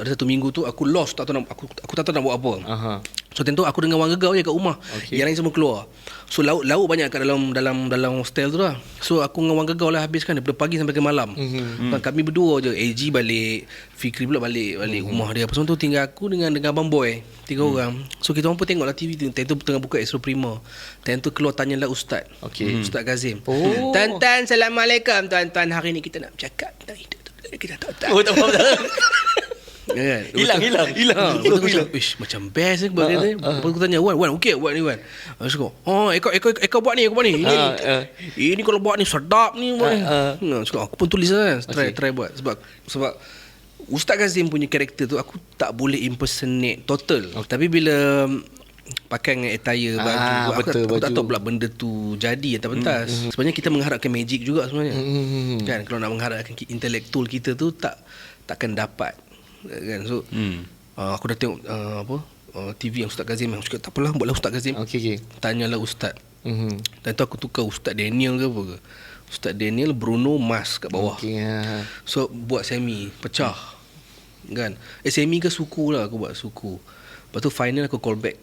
ada satu minggu tu aku lost tak tahu nak aku aku tak tahu nak buat apa. Aha. So tentu aku dengan Wang Gegau je kat rumah. Okey. Yang lain semua keluar. So lauk lauk banyak kat dalam dalam dalam hostel tu lah. So aku dengan Wang Gegau lah habiskan daripada pagi sampai ke malam. Mhm. Mm-hmm. Kami berdua je. AG balik, Fikri pula balik balik mm-hmm. rumah dia. Apa semua tu tinggal aku dengan dengan abang boy. Tiga mm. orang. So kita orang pun tengok lah TV tu. Time tu tengah buka Astro Prima. Time tu keluar tanyalah ustaz. Okey. Ustaz Kazim. Oh. Tuan-tuan, Assalamualaikum tuan-tuan. Hari ni kita nak bercakap tentang hidup. Kita tak tahu. Oh, tak faham? Ya kan? Hilang, hilang, hilang. Ha, Hilang, betul hilang. macam, ish, macam best ni sebab Ha, dia. ha, Lepas aku tanya, Wan, Wan, okey buat ni Wan. Aku cakap, oh, Eko, Eko, Eko buat ni, Eko buat ni. Ini, Ha, ha. ini kalau buat ni sedap ni. Buat ni. Ha, Ha, cakap, aku pun tulis lah. Try, Okey. try buat. Sebab, sebab Ustaz Kazim punya karakter tu, aku tak boleh impersonate total. Tapi bila pakai dengan attire baju Ah, aku, betul, tak, aku tak baju. tahu pula benda tu jadi atau pentas sebenarnya kita mengharapkan magic juga sebenarnya Hmm. kan kalau nak mengharapkan intelektual kita tu tak takkan dapat kan so Hmm. uh, aku dah tengok uh, apa uh, TV yang Ustaz Kazim aku cakap tak apalah buatlah Ustaz Kazim Okey, okey. tanyalah Ustaz Mhm. dan tu aku tukar Ustaz Daniel ke apa ke Ustaz Daniel Bruno Mas kat bawah Okey. ah. So buat semi Pecah Kan Eh semi ke suku lah Aku buat suku Lepas tu final aku call back